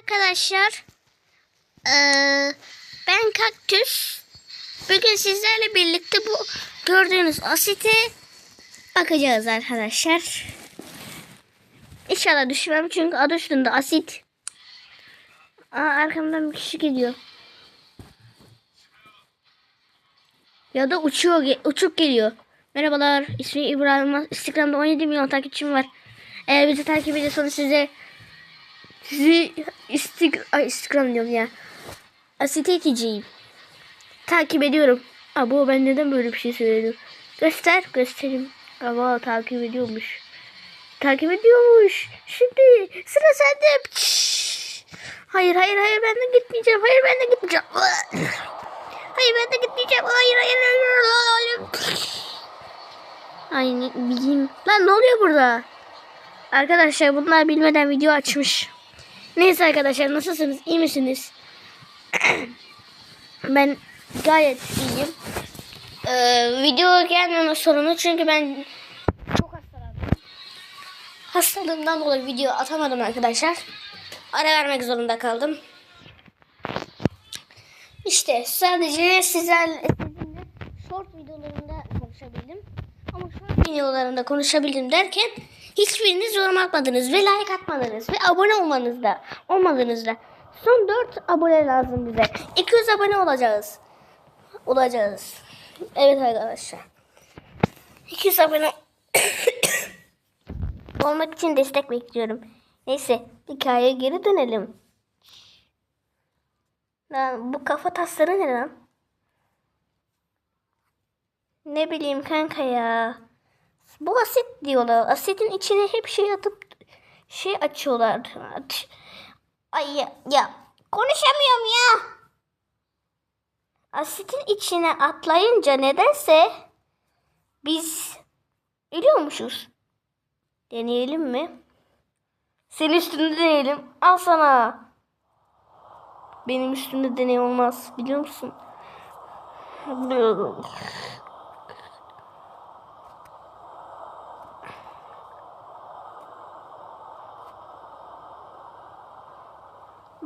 Arkadaşlar eee, ben kaktüs bugün sizlerle birlikte bu gördüğünüz asite bakacağız arkadaşlar. İnşallah düşmem çünkü adı üstünde asit. Aa, arkamdan bir kişi geliyor. Ya da uçuyor, uçup geliyor. Merhabalar, ismim İbrahim. Instagram'da 17 milyon takipçim var. Eğer bizi takip ediyorsanız size sizi istik Ay, Instagram diyorum ya. Asite iteceğim. Takip ediyorum. Abo ben neden böyle bir şey söyledim? Göster, göstereyim. Ama takip ediyormuş. Takip ediyormuş. Şimdi sıra sende. Hayır, hayır, hayır ben de gitmeyeceğim. Hayır ben de gitmeyeceğim. Hayır ben de gitmeyeceğim. Hayır, hayır, hayır. hayır. Bileyim. Lan ne oluyor burada? Arkadaşlar bunlar bilmeden video açmış. Neyse arkadaşlar nasılsınız? İyi misiniz? ben gayet iyiyim. Ee, video gelmeme sorunu çünkü ben çok hastalandım. Hastalığımdan dolayı video atamadım arkadaşlar. Ara vermek zorunda kaldım. İşte sadece sizlerle short videolarında konuşabildim. Ama short videolarında konuşabildim derken hiçbiriniz yorum atmadınız ve like atmadınız ve abone olmanız da olmadınız da. Son 4 abone lazım bize. 200 abone olacağız. Olacağız. Evet arkadaşlar. 200 abone olmak için destek bekliyorum. Neyse hikayeye geri dönelim. Lan bu kafa tasları ne lan? Ne bileyim kanka ya. Bu asit diyorlar. Asitin içine hep şey atıp şey açıyorlar. Ay ya, ya. konuşamıyorum ya. Asitin içine atlayınca nedense biz ölüyormuşuz. Deneyelim mi? Senin üstünde deneyelim. Al sana. Benim üstümde deney olmaz biliyor musun?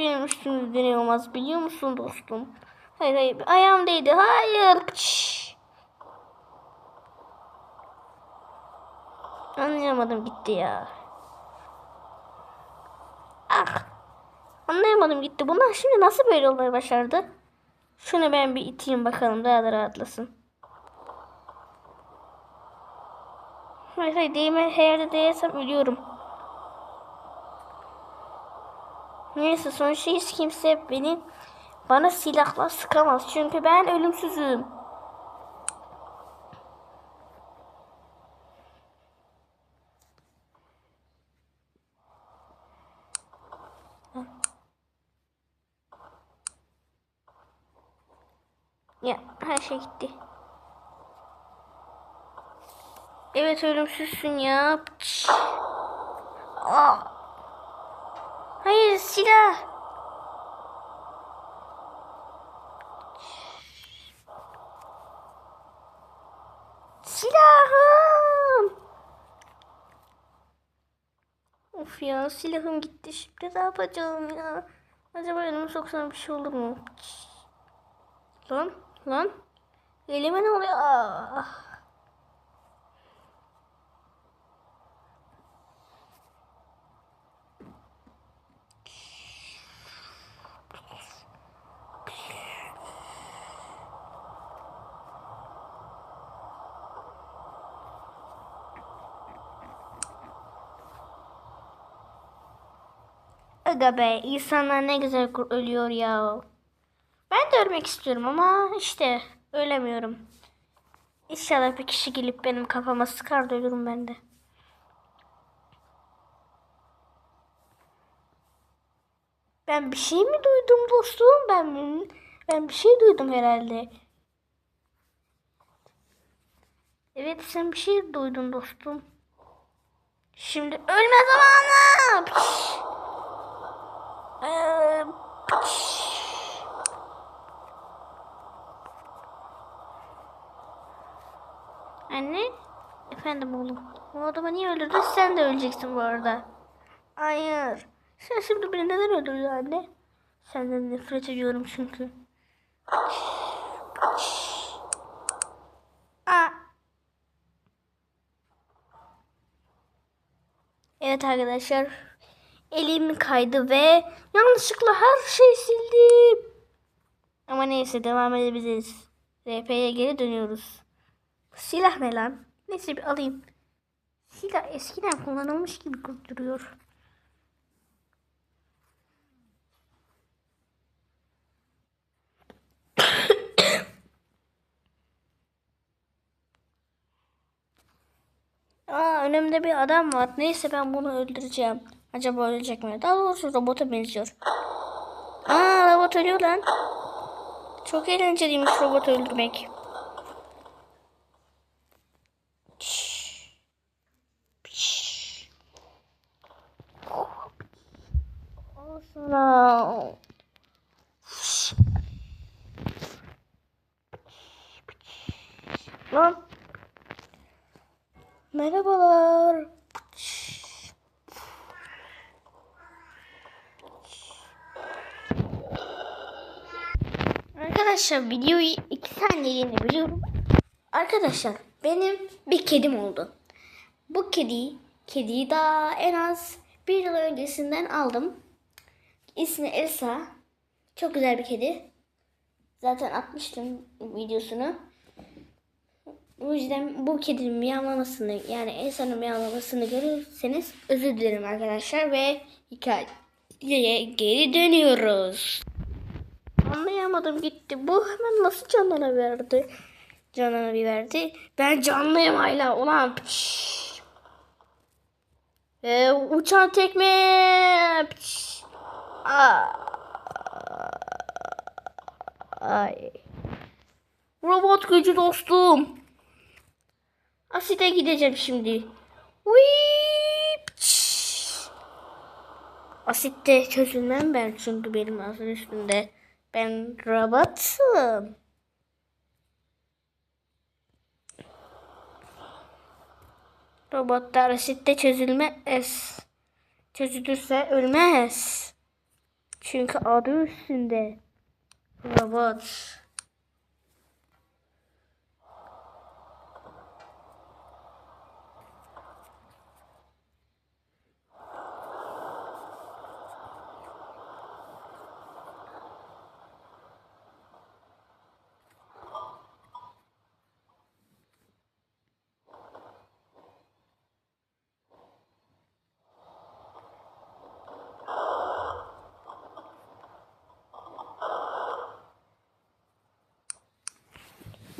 Benim üstümde deney olmaz biliyor musun dostum? Hayır hayır ayağım değdi hayır. Anlayamadım gitti ya. Ah. Anlayamadım gitti. Bunlar şimdi nasıl böyle olmayı başardı? Şunu ben bir iteyim bakalım daha da rahatlasın. Hayır hayır değme her yerde değersem ölüyorum. Neyse sonuçta hiç kimse beni bana silahla sıkamaz. Çünkü ben ölümsüzüm. Ya her şey gitti. Evet ölümsüzsün ya. Aa. Hayır silah. Silahım. Of ya silahım gitti. Şimdi ne yapacağım ya? Acaba elimi soksam bir şey olur mu? Lan lan. Elime ne oluyor? Ah. Aga be insanlar ne güzel ölüyor ya. Ben de ölmek istiyorum ama işte ölemiyorum. İnşallah bir kişi gelip benim kafama sıkar da ölürüm ben de. Ben bir şey mi duydum dostum? Ben? Ben bir şey duydum herhalde. Evet sen bir şey duydun dostum. Şimdi ölme zamanı. Piş. Ee, piş. Anne. Efendim oğlum. O adamı niye öldürdün? Sen de öleceksin bu arada. Hayır. Sen şimdi beni neden öldürdün anne? Senden nefret ediyorum çünkü. Evet arkadaşlar. Elim kaydı ve yanlışlıkla her şeyi sildim. Ama neyse devam edebiliriz. RP'ye geri dönüyoruz. Silah ne lan? Neyse bir alayım. Silah eskiden kullanılmış gibi duruyor. Aa önümde bir adam var. Neyse ben bunu öldüreceğim. Acaba ölecek mi? Daha doğrusu robota benziyor. Aa robot ölüyor lan. Çok eğlenceliymiş robot öldürmek. Sana. Lan. Merhabalar. Arkadaşlar videoyu iki saniyeliğine biliyorum. Arkadaşlar benim bir kedim oldu. Bu kedi, kediyi daha en az bir yıl öncesinden aldım. İsmi Elsa. Çok güzel bir kedi. Zaten atmıştım videosunu. O yüzden bu kedinin miyavlamasını yani Elsa'nın miyavlamasını görürseniz özür dilerim arkadaşlar ve hikayeye geri dönüyoruz. Anlayamadım gitti. Bu hemen nasıl canına verdi? Canına bir verdi. Ben canlıyım hala ulan. Ee, uçan tekme. Pişt. Ay. Robot gücü dostum. Asite gideceğim şimdi. Asitte çözülmem ben çünkü benim ağzın üstünde. Ben robotum. Robotlar asitte çözülmez. Çözülürse ölmez. Çünkü adı üstünde. Robot.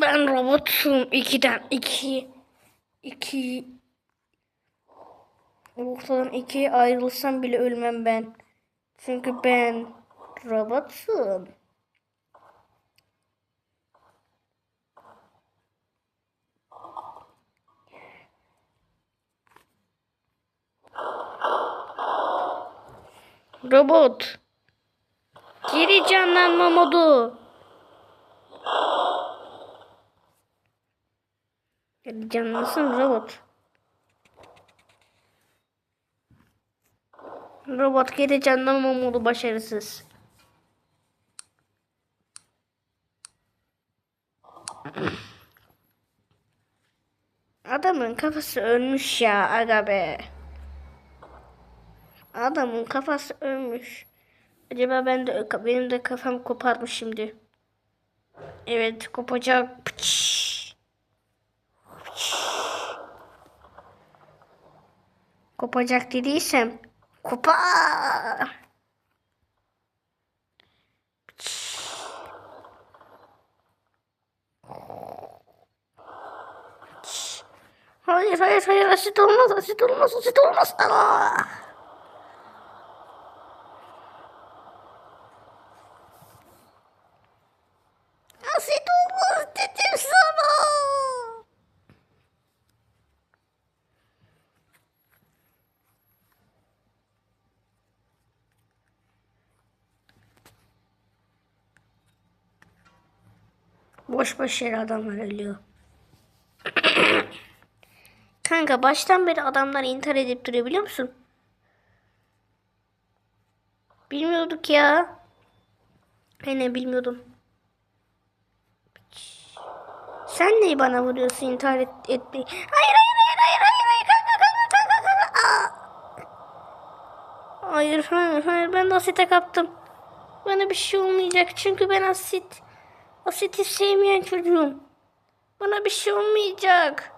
Ben robotum. ikiden iki. iki ortadan ikiye ayrılsam bile ölmem ben. Çünkü ben robotum. Robot. Geri canlanma modu. Geri canlansın robot. Robot geri canlanma modu başarısız. Adamın kafası ölmüş ya aga be. Adamın kafası ölmüş. Acaba ben de benim de kafam koparmış şimdi. Evet kopacak. Pıç. Kopacak dediysem kopar. Hayır hayır hayır asit olmaz asit olmaz asit olmaz. Aa! Asit olmaz dedim sana. Boş boş yere adamlar ölüyor. Kanka baştan beri adamlar intihar edip duruyor biliyor musun? Bilmiyorduk ya. Aynen bilmiyordum. Sen neyi bana vuruyorsun intihar et, etmeyi? Hayır hayır hayır hayır hayır hayır kanka kanka kanka kanka. Aa! Hayır hayır hayır ben de asite kaptım. Bana bir şey olmayacak çünkü ben asit. Asiti sevmeyen çocuğum. Bana bir şey olmayacak.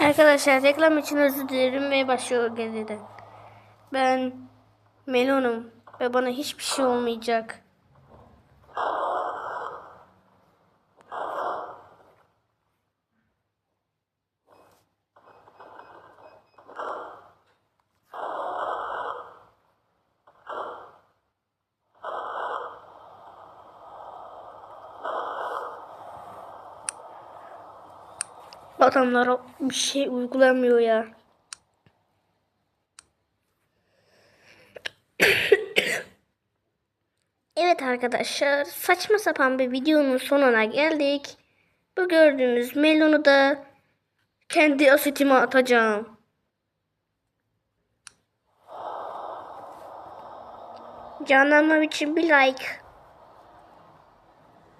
Arkadaşlar reklam için özür dilerim ve başlıyor geriden. Ben Melon'um ve bana hiçbir şey olmayacak. Adamlara bir şey uygulamıyor ya. Evet arkadaşlar saçma sapan bir videonun sonuna geldik. Bu gördüğünüz melonu da kendi asetime atacağım. Canlanmam için bir like.